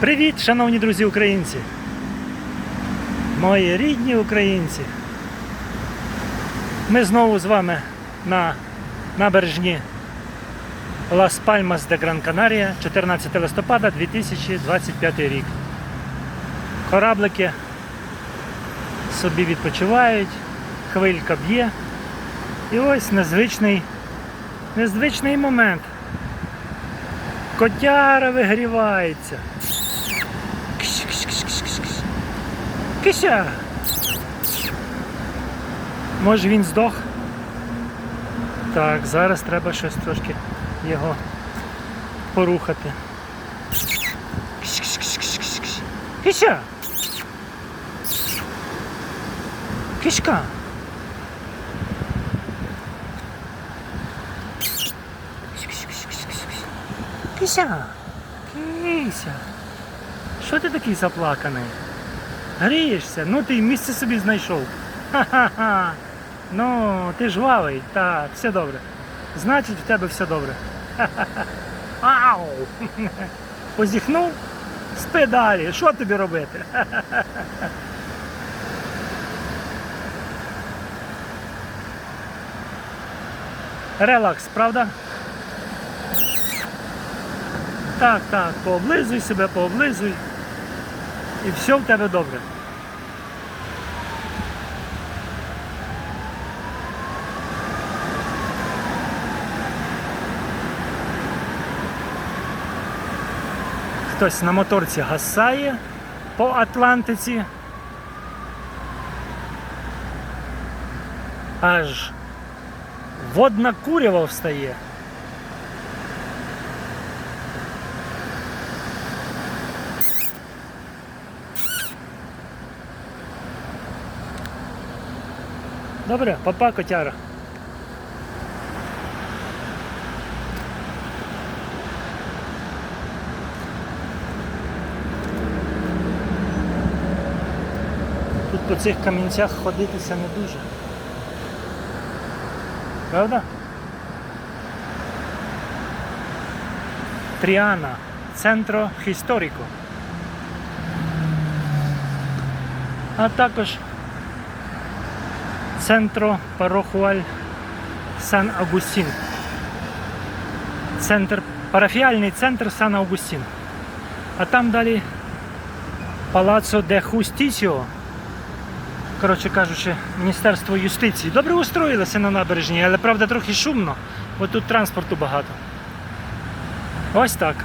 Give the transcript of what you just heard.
Привіт, шановні друзі українці! Мої рідні українці! Ми знову з вами на набережні Лас Пальмас де Гран Канарія, 14 листопада 2025 рік. Кораблики собі відпочивають, хвилька б'є. І ось незвичний, незвичний момент. Котяра вигрівається. Кися. Може він здох? Так, зараз треба щось трошки його порухати. Кися. Кишка. Кися. Кися. Що ти такий заплаканий? Грієшся? Ну ти місце собі знайшов. Ха-ха-ха. Ну, ти жвавий, так, все добре. Значить, в тебе все добре. Ха-ха-ха. Ау! Позіхнув? Спи далі. Що тобі робити? Релакс, правда? Так, так, пооблизуй себе, пооблизуй. І все в тебе добре. Хтось на моторці гасає по Атлантиці. Аж водна курява встає. Добре, папа котяра. Тут по цих камінцях ходитися не дуже. Правда? Тріана, центро Histórico. А також центро Парохуаль Сан Агустін. Центр, парафіальний центр Сан Агустін. А там далі Палацо де Хустісіо. Коротше кажучи, Міністерство юстиції. Добре устроїлося на набережні, але правда трохи шумно, бо тут транспорту багато. Ось так.